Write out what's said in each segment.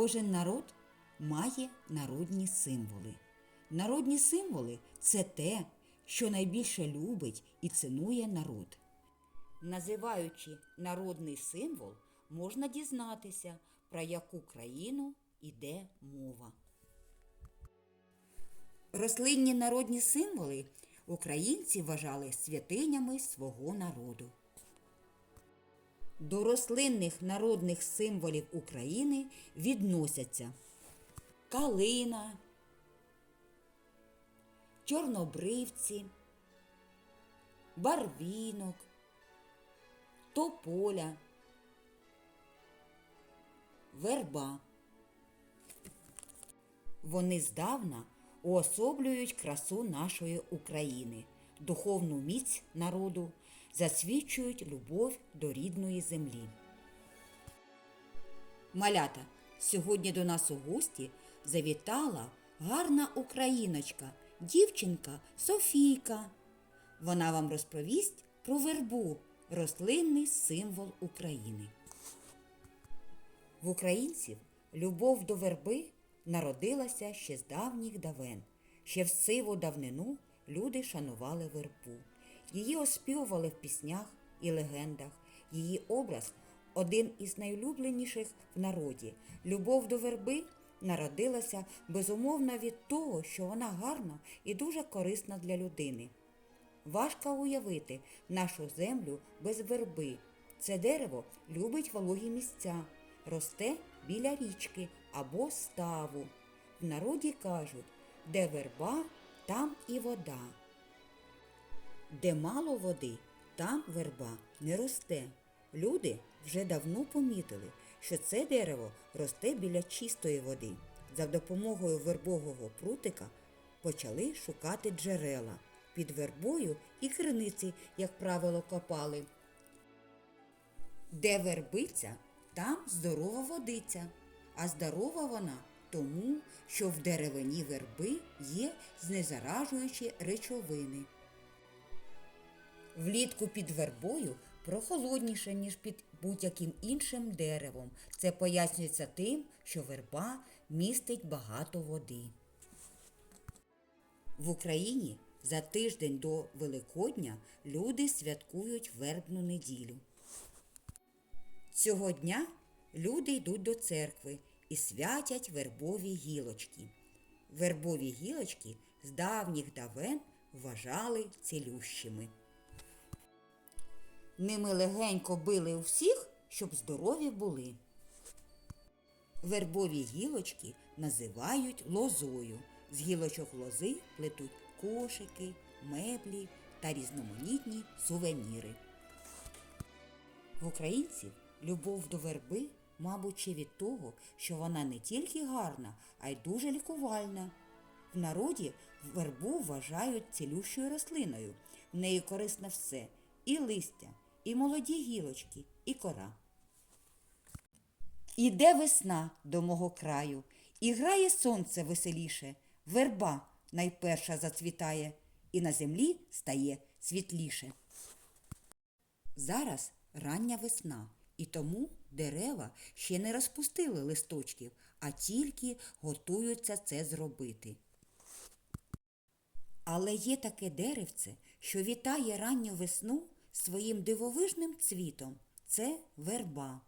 Кожен народ має народні символи. Народні символи це те, що найбільше любить і цінує народ. Називаючи народний символ, можна дізнатися, про яку країну йде мова. Рослинні народні символи українці вважали святинями свого народу. До рослинних народних символів України відносяться калина, чорнобривці, барвінок, тополя, верба. Вони здавна уособлюють красу нашої України, духовну міць народу, засвідчують любов до рідної землі. Малята, сьогодні до нас у гості завітала гарна україночка, дівчинка Софійка. Вона вам розповість про вербу, рослинний символ України. В українців любов до верби народилася ще з давніх давен. Ще в сиву давнину люди шанували вербу. Її оспівували в піснях і легендах. Її образ один із найулюбленіших в народі. Любов до верби народилася безумовно від того, що вона гарна і дуже корисна для людини. Важко уявити нашу землю без верби. Це дерево любить вологі місця, росте біля річки або ставу. В народі кажуть, де верба, там і вода. Де мало води, там верба не росте. Люди вже давно помітили, що це дерево росте біля чистої води. За допомогою вербового прутика почали шукати джерела. Під вербою і криниці, як правило, копали. Де вербиця, там здорова водиця, а здорова вона тому, що в деревині верби є знезаражуючі речовини. Влітку під вербою прохолодніше, ніж під будь-яким іншим деревом. Це пояснюється тим, що верба містить багато води. В Україні за тиждень до Великодня люди святкують вербну неділю. Цього дня люди йдуть до церкви і святять вербові гілочки. Вербові гілочки з давніх давен вважали цілющими. Ними легенько били у всіх, щоб здорові були. Вербові гілочки називають лозою. З гілочок лози плетуть кошики, меблі та різноманітні сувеніри. В українців любов до верби, мабуть, ще від того, що вона не тільки гарна, а й дуже лікувальна. В народі вербу вважають цілющою рослиною. В неї корисне все і листя, і молоді гілочки, і кора. Іде весна до мого краю, і грає сонце веселіше, верба найперша зацвітає, і на землі стає світліше. Зараз рання весна, і тому дерева ще не розпустили листочків, а тільки готуються це зробити. Але є таке деревце, що вітає ранню весну своїм дивовижним цвітом. Це верба.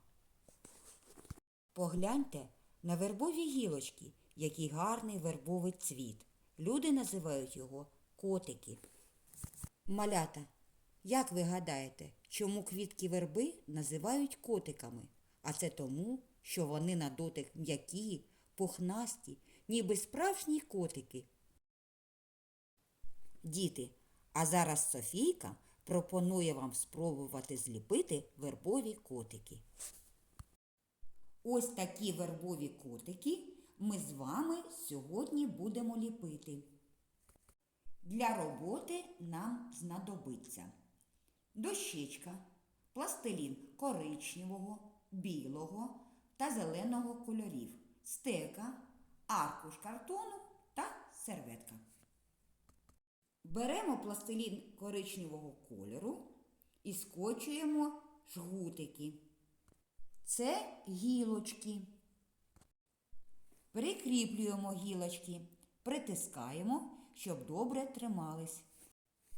Погляньте на вербові гілочки, який гарний вербовий цвіт. Люди називають його котики. Малята, як ви гадаєте, чому квітки верби називають котиками? А це тому, що вони на дотик м'які, пухнасті, ніби справжні котики. Діти, а зараз Софійка пропонує вам спробувати зліпити вербові котики. Ось такі вербові котики ми з вами сьогодні будемо ліпити. Для роботи нам знадобиться дощечка, пластилін коричневого, білого та зеленого кольорів, стека, аркуш картону та серветка. Беремо пластилін коричневого кольору і скочуємо жгутики. Це гілочки. Прикріплюємо гілочки, притискаємо, щоб добре тримались.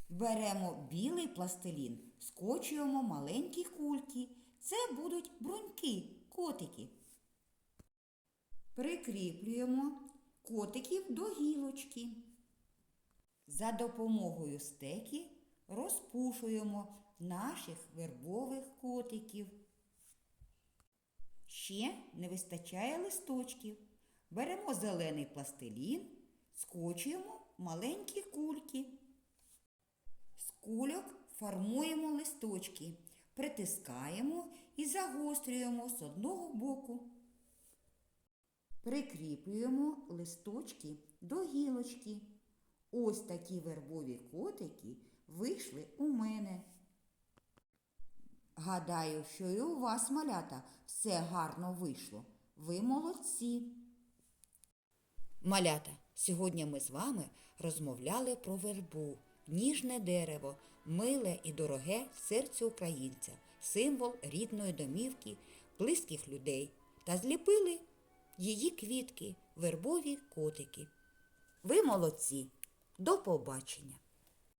Беремо білий пластилін, скочуємо маленькі кульки. Це будуть бруньки, котики. Прикріплюємо котиків до гілочки. За допомогою стеки розпушуємо наших вербових котиків. Ще не вистачає листочків. Беремо зелений пластилін, скочуємо маленькі кульки. З кульок формуємо листочки, притискаємо і загострюємо з одного боку. Прикріплюємо листочки до гілочки. Ось такі вербові котики вийшли у мене. Гадаю, що і у вас, малята, все гарно вийшло. Ви молодці. Малята, сьогодні ми з вами розмовляли про вербу, ніжне дерево, миле і дороге серцю українця, символ рідної домівки, близьких людей та зліпили її квітки, вербові котики. Ви молодці! До побачення!